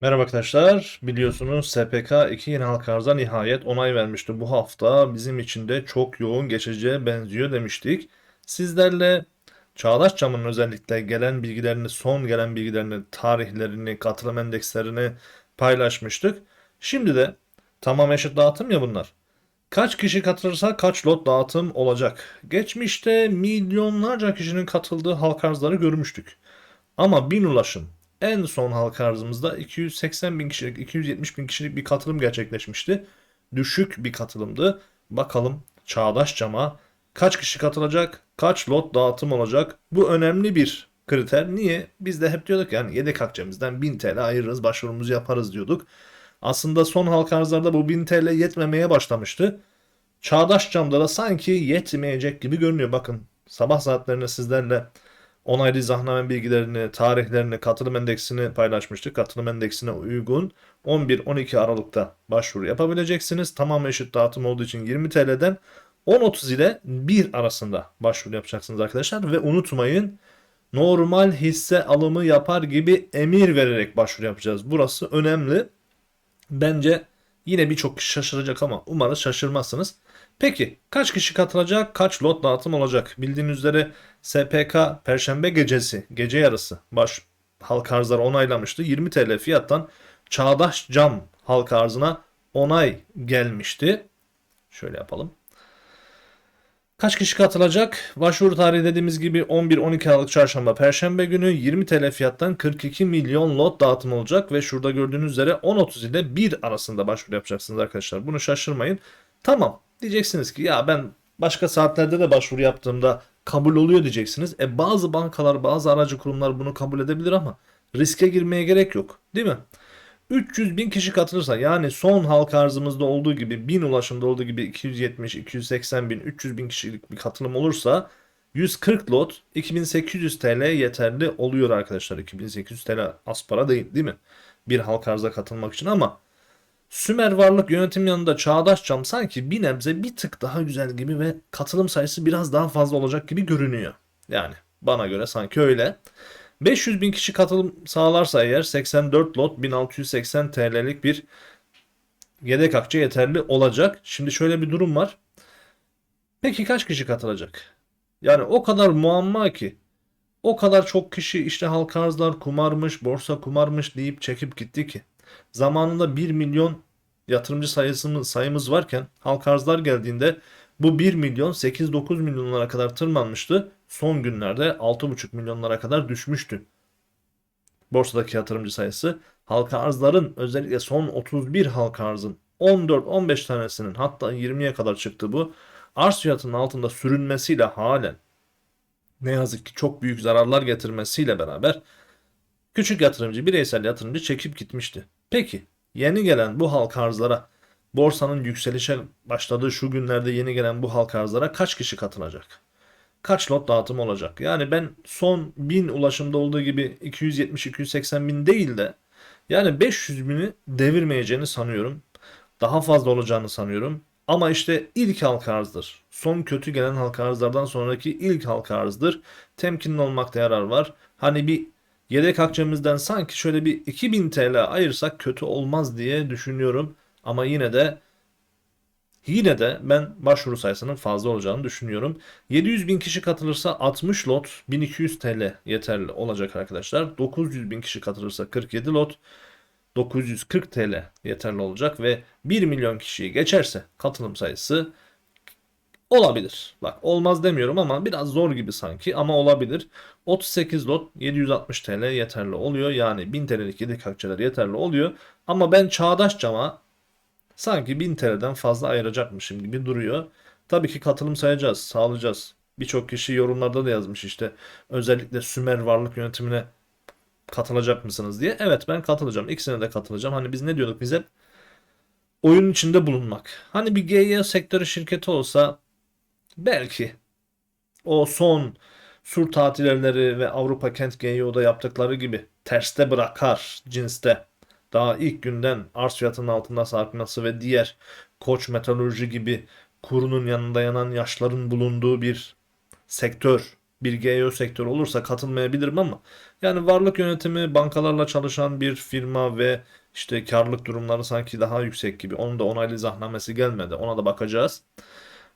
Merhaba arkadaşlar. Biliyorsunuz SPK 2 yeni halka arıza nihayet onay vermişti. Bu hafta bizim için de çok yoğun geçeceğe benziyor demiştik. Sizlerle Çağdaş Cam'ın özellikle gelen bilgilerini, son gelen bilgilerini, tarihlerini, katılım endekslerini paylaşmıştık. Şimdi de tamam eşit dağıtım ya bunlar. Kaç kişi katılırsa kaç lot dağıtım olacak? Geçmişte milyonlarca kişinin katıldığı halka arzları görmüştük. Ama bin ulaşım en son halka arzımızda 280 bin kişilik, 270 bin kişilik bir katılım gerçekleşmişti. Düşük bir katılımdı. Bakalım Çağdaş Cam'a kaç kişi katılacak, kaç lot dağıtım olacak? Bu önemli bir kriter. Niye? Biz de hep diyorduk yani yedek akçemizden 1000 TL ayırırız, başvurumuzu yaparız diyorduk. Aslında son halka arzlarda bu 1000 TL yetmemeye başlamıştı. Çağdaş Cam'da da sanki yetmeyecek gibi görünüyor. Bakın sabah saatlerinde sizlerle onaylı izahname bilgilerini, tarihlerini, katılım endeksini paylaşmıştık. Katılım endeksine uygun 11-12 Aralık'ta başvuru yapabileceksiniz. Tamam eşit dağıtım olduğu için 20 TL'den 10.30 ile 1 arasında başvuru yapacaksınız arkadaşlar. Ve unutmayın normal hisse alımı yapar gibi emir vererek başvuru yapacağız. Burası önemli. Bence yine birçok kişi şaşıracak ama umarız şaşırmazsınız. Peki kaç kişi katılacak, kaç lot dağıtım olacak? Bildiğiniz üzere SPK Perşembe gecesi, gece yarısı baş halka arzları onaylamıştı. 20 TL fiyattan Çağdaş Cam halka arzına onay gelmişti. Şöyle yapalım. Kaç kişi katılacak? Başvuru tarihi dediğimiz gibi 11-12 Aralık Çarşamba Perşembe günü 20 TL fiyattan 42 milyon lot dağıtım olacak ve şurada gördüğünüz üzere 10.30 ile 1 arasında başvuru yapacaksınız arkadaşlar. Bunu şaşırmayın. Tamam diyeceksiniz ki ya ben başka saatlerde de başvuru yaptığımda kabul oluyor diyeceksiniz. E bazı bankalar bazı aracı kurumlar bunu kabul edebilir ama riske girmeye gerek yok değil mi? 300 bin kişi katılırsa yani son halka arzımızda olduğu gibi 1000 ulaşımda olduğu gibi 270, 280 bin, 300 bin kişilik bir katılım olursa 140 lot 2800 TL yeterli oluyor arkadaşlar. 2800 TL az para değil değil mi? Bir halka arza katılmak için ama Sümer Varlık Yönetim yanında Çağdaş Cam sanki bir nebze bir tık daha güzel gibi ve katılım sayısı biraz daha fazla olacak gibi görünüyor. Yani bana göre sanki öyle. 500 bin kişi katılım sağlarsa eğer 84 lot 1680 TL'lik bir yedek akçe yeterli olacak. Şimdi şöyle bir durum var. Peki kaç kişi katılacak? Yani o kadar muamma ki o kadar çok kişi işte halka arzlar kumarmış, borsa kumarmış deyip çekip gitti ki. Zamanında 1 milyon yatırımcı sayısımız, sayımız varken halka arzlar geldiğinde bu 1 milyon 8-9 milyonlara kadar tırmanmıştı. Son günlerde 6,5 milyonlara kadar düşmüştü. Borsadaki yatırımcı sayısı halka arzların özellikle son 31 halka arzın 14-15 tanesinin hatta 20'ye kadar çıktı bu. Arz fiyatının altında sürünmesiyle halen ne yazık ki çok büyük zararlar getirmesiyle beraber küçük yatırımcı, bireysel yatırımcı çekip gitmişti. Peki yeni gelen bu halka arzlara borsanın yükselişe başladığı şu günlerde yeni gelen bu halka arzlara kaç kişi katılacak? Kaç lot dağıtım olacak? Yani ben son 1000 ulaşımda olduğu gibi 270-280 bin değil de yani 500 bini devirmeyeceğini sanıyorum. Daha fazla olacağını sanıyorum. Ama işte ilk halka arzdır. Son kötü gelen halka arzlardan sonraki ilk halka arzdır. Temkinli olmakta yarar var. Hani bir yedek akçemizden sanki şöyle bir 2000 TL ayırsak kötü olmaz diye düşünüyorum. Ama yine de yine de ben başvuru sayısının fazla olacağını düşünüyorum. 700 bin kişi katılırsa 60 lot 1200 TL yeterli olacak arkadaşlar. 900 bin kişi katılırsa 47 lot 940 TL yeterli olacak ve 1 milyon kişiyi geçerse katılım sayısı olabilir. Bak olmaz demiyorum ama biraz zor gibi sanki ama olabilir. 38 lot 760 TL yeterli oluyor. Yani 1000 TL'lik yedek akçeler yeterli oluyor. Ama ben çağdaş cama sanki 1000 TL'den fazla ayıracakmışım gibi duruyor. Tabii ki katılım sayacağız, sağlayacağız. Birçok kişi yorumlarda da yazmış işte özellikle Sümer varlık yönetimine katılacak mısınız diye. Evet ben katılacağım. İkisine de katılacağım. Hani biz ne diyorduk biz hep? Oyun içinde bulunmak. Hani bir GY sektörü şirketi olsa belki o son sur tatilleri ve Avrupa Kent GYO'da yaptıkları gibi terste bırakar cinste daha ilk günden arz fiyatının altında sarkması ve diğer Koç Metalurji gibi kurunun yanında yanan yaşların bulunduğu bir sektör bir GEO sektörü olursa katılmayabilirim ama yani varlık yönetimi bankalarla çalışan bir firma ve işte karlılık durumları sanki daha yüksek gibi. Onun da onaylı izahnamesi gelmedi. Ona da bakacağız.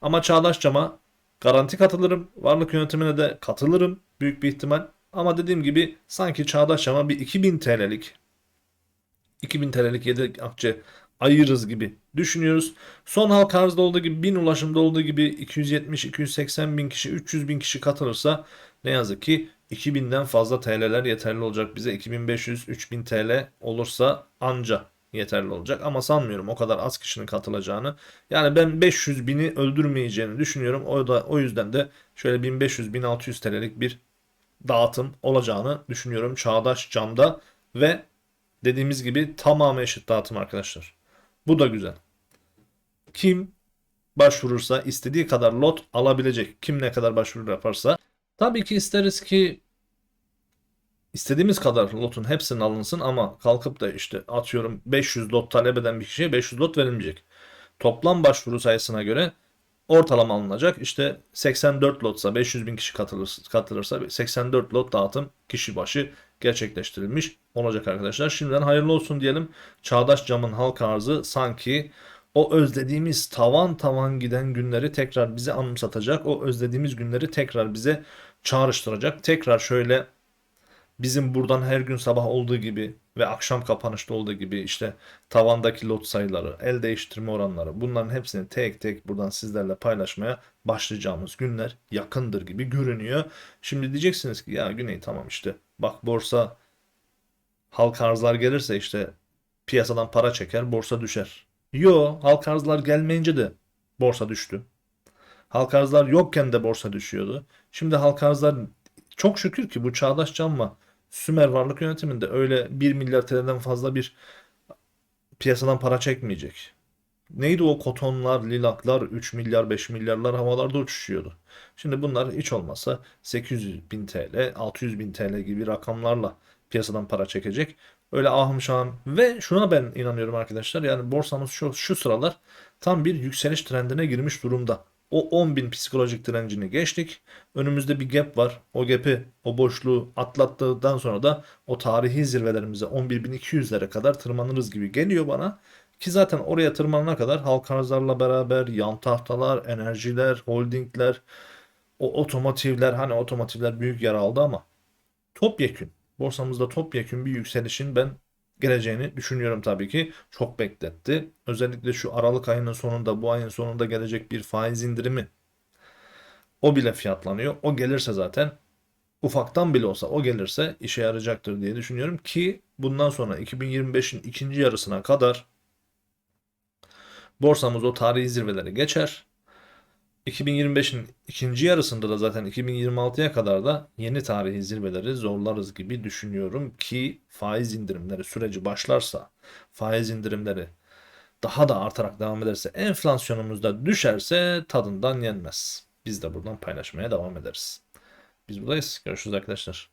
Ama Çağdaş Cam'a garanti katılırım. Varlık yönetimine de katılırım büyük bir ihtimal. Ama dediğim gibi sanki Çağdaş Cam'a bir 2000 TL'lik 2000 TL'lik yedek akçe ayırırız gibi düşünüyoruz. Son halka arzda olduğu gibi 1000 ulaşımda olduğu gibi 270-280 bin kişi 300 bin kişi katılırsa ne yazık ki 2000'den fazla TL'ler yeterli olacak bize. 2500-3000 TL olursa anca yeterli olacak. Ama sanmıyorum o kadar az kişinin katılacağını. Yani ben 500 bini öldürmeyeceğini düşünüyorum. O da o yüzden de şöyle 1500-1600 TL'lik bir dağıtım olacağını düşünüyorum Çağdaş Cam'da ve dediğimiz gibi tamamı eşit dağıtım arkadaşlar. Bu da güzel. Kim başvurursa istediği kadar lot alabilecek. Kim ne kadar başvuru yaparsa. Tabii ki isteriz ki istediğimiz kadar lotun hepsinin alınsın ama kalkıp da işte atıyorum 500 lot talep eden bir kişiye 500 lot verilmeyecek. Toplam başvuru sayısına göre ortalama alınacak. İşte 84 lotsa 500 bin kişi katılırsa, katılırsa 84 lot dağıtım kişi başı gerçekleştirilmiş olacak arkadaşlar. Şimdiden hayırlı olsun diyelim. Çağdaş Cam'ın halk arzı sanki o özlediğimiz tavan tavan giden günleri tekrar bize anımsatacak. O özlediğimiz günleri tekrar bize çağrıştıracak. Tekrar şöyle bizim buradan her gün sabah olduğu gibi ve akşam kapanışta olduğu gibi işte tavandaki lot sayıları, el değiştirme oranları bunların hepsini tek tek buradan sizlerle paylaşmaya başlayacağımız günler yakındır gibi görünüyor. Şimdi diyeceksiniz ki ya Güney tamam işte bak borsa halka arzlar gelirse işte piyasadan para çeker borsa düşer. Yo halka arzlar gelmeyince de borsa düştü. Halka arzlar yokken de borsa düşüyordu. Şimdi halka arzlar çok şükür ki bu Çağdaş Cam'la Sümer Varlık Yönetimi'nde öyle 1 milyar TL'den fazla bir piyasadan para çekmeyecek. Neydi o kotonlar, lilaklar, 3 milyar, 5 milyarlar havalarda uçuşuyordu. Şimdi bunlar hiç olmazsa 800 bin TL, 600 bin TL gibi rakamlarla piyasadan para çekecek. Öyle ahım şahım ve şuna ben inanıyorum arkadaşlar yani borsamız şu, şu sıralar tam bir yükseliş trendine girmiş durumda. O 10.000 psikolojik direncini geçtik. Önümüzde bir gap var. O gap'i, o boşluğu atlattıktan sonra da o tarihi zirvelerimize 11.200'lere kadar tırmanırız gibi geliyor bana. Ki zaten oraya tırmanana kadar halka arzlarla beraber yan tahtalar, enerjiler, holdingler, o otomotivler hani otomotivler büyük yer aldı ama topyekün borsamızda topyekün bir yükselişin ben geleceğini düşünüyorum tabii ki. Çok bekletti. Özellikle şu Aralık ayının sonunda bu ayın sonunda gelecek bir faiz indirimi o bile fiyatlanıyor. O gelirse zaten ufaktan bile olsa o gelirse işe yarayacaktır diye düşünüyorum ki bundan sonra 2025'in ikinci yarısına kadar borsamız o tarihi zirveleri geçer. 2025'in ikinci yarısında da zaten 2026'ya kadar da yeni tarihi zirveleri zorlarız gibi düşünüyorum ki faiz indirimleri süreci başlarsa, faiz indirimleri daha da artarak devam ederse, enflasyonumuz da düşerse tadından yenmez. Biz de buradan paylaşmaya devam ederiz. Biz buradayız. Görüşürüz arkadaşlar.